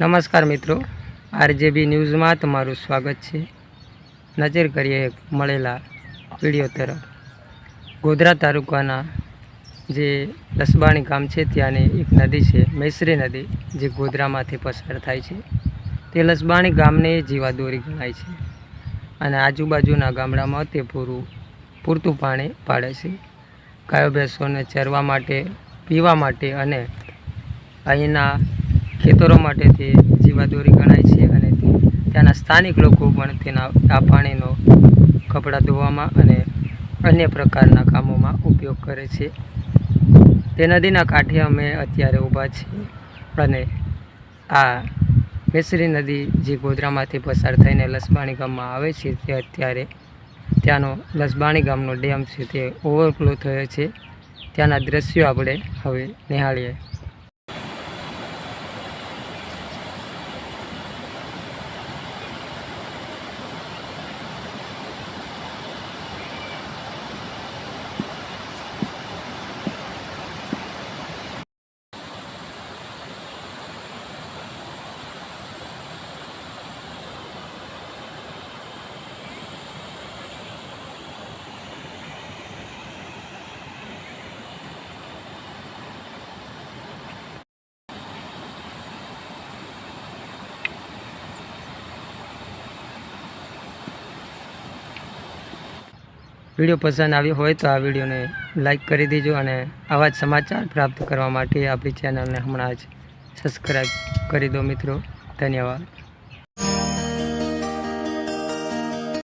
નમસ્કાર મિત્રો, આરજેબી ન્યૂઝમાં તમારું સ્વાગત છે. નજર કરીએ મળેલા વીડિયો તરફ. ગોધરા તાલુકાના જે લસબાણી ગામ છે ત્યાંની એક નદી છે, મૈસરી નદી, જે ગોધરામાંથી પસાર થાય છે. તે લસબાણી ગામને જીવાદોરી ગણાય છે અને આજુબાજુના ગામડામાં તે પૂરું, પૂરતું પાણી પાડે છે. ગાયો ભેંસોને ચરવા માટે, પીવા માટે અને અહીંના ખેતરો માટે તે જીવાદોરી ગણાય છે અને ત્યાંના સ્થાનિક લોકો પણ તેના આ પાણીનો કપડાં ધોવામાં અને અન્ય પ્રકારના કામોમાં ઉપયોગ કરે છે. તે નદીના કાંઠે અમે અત્યારે ઊભા છીએ અને આ મેસરી નદી જે ગોધરામાંથી પસાર થઈને લસબાણી ગામમાં આવે છે તે અત્યારે ત્યાંનો લસબાણી ગામનો ડેમ છે તે ઓવરફ્લો થયો છે. ત્યાંના દ્રશ્યો આપણે હવે નિહાળીએ. વીડિયો પસંદ આવ્યો હોય તો આ વિડીયોને લાઇક કરી દેજો અને આવા જ સમાચાર પ્રાપ્ત કરવા માટે આપણી ચેનલને હમણાં જ સબસ્ક્રાઈબ કરી દો મિત્રો. ધન્યવાદ.